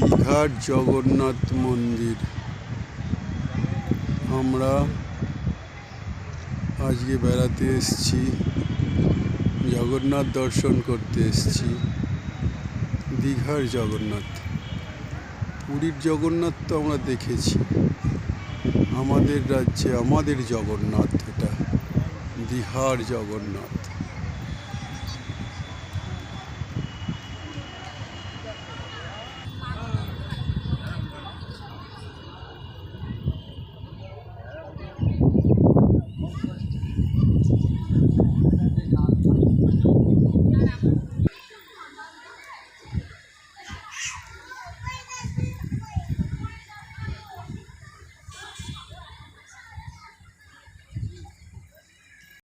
দীঘার জগন্নাথ মন্দির। আমরা আজকে বেড়াতে এসছি, জগন্নাথ দর্শন করতে এসছি দীঘার জগন্নাথ। পুরীর জগন্নাথ তো আমরা দেখেছি। আমাদের রাজ্যে আমাদের জগন্নাথ। বিহার জগন্নাথ।